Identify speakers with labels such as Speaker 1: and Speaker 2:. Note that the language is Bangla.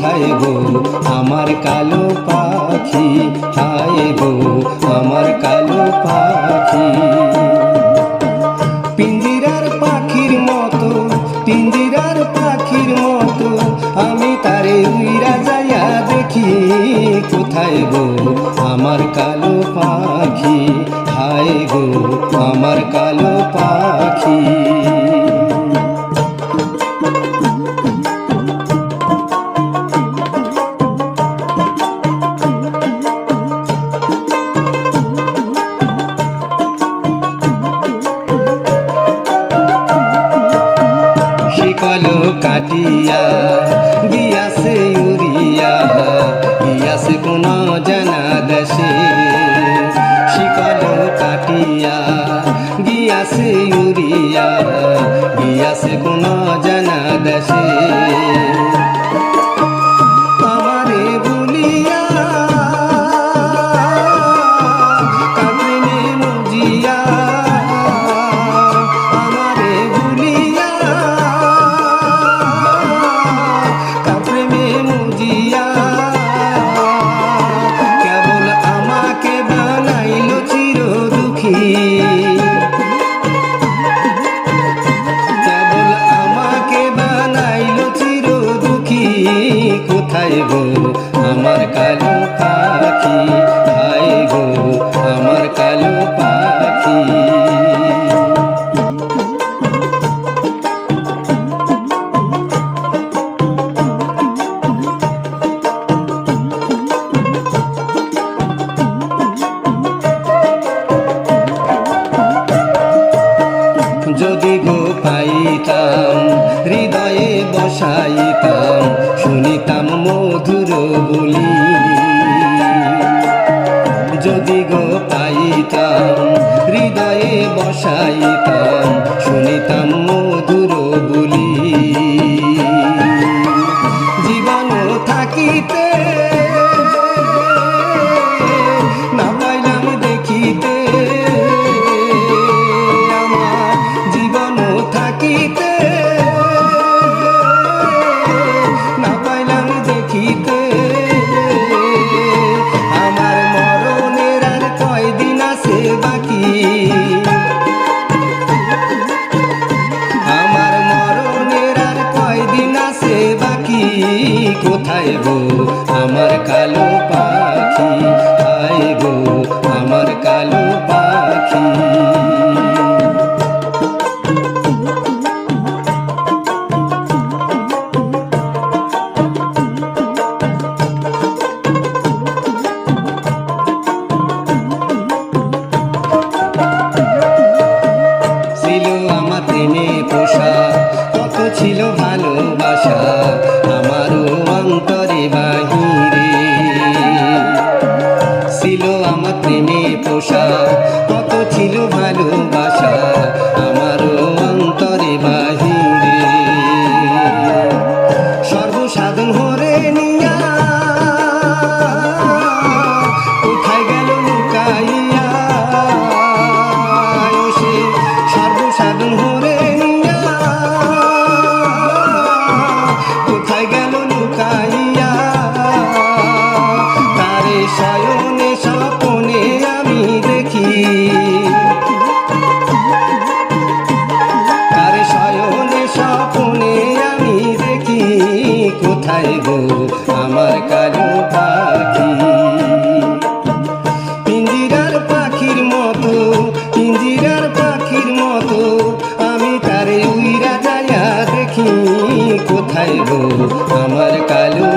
Speaker 1: কোথায় গো? আমার কালো পাখি, হায় গো, আমার কালো পাখি। পিঞ্জিরার পাখির মতো, পিঞ্জিরার পাখির মতো, আমি তারে উইরা যাইয়া দেখি। কোথায় গো? আমার কালো পাখি, হায় গো, আমার কালো পাখি। কাটিয়া গিয়াছে উড়িয়া গিয়াছে কোন জানা দেশে শিকল কাটিয়া গিয়াছে উড়িয়া গিয়াছে কোন কোথায় গো? আমার কালো পাখি, হায় গো, আমার কালো পাখি। যদি গো পাইতাম, হৃদয়ে বসাইতাম, শুনিতাম মধুর বলি। যদি গো পাইতাম হৃদয়ে বসাইতাম শুনিতাম আমার কালো পাখি। গেল লুকাইয়া গো আমার কালো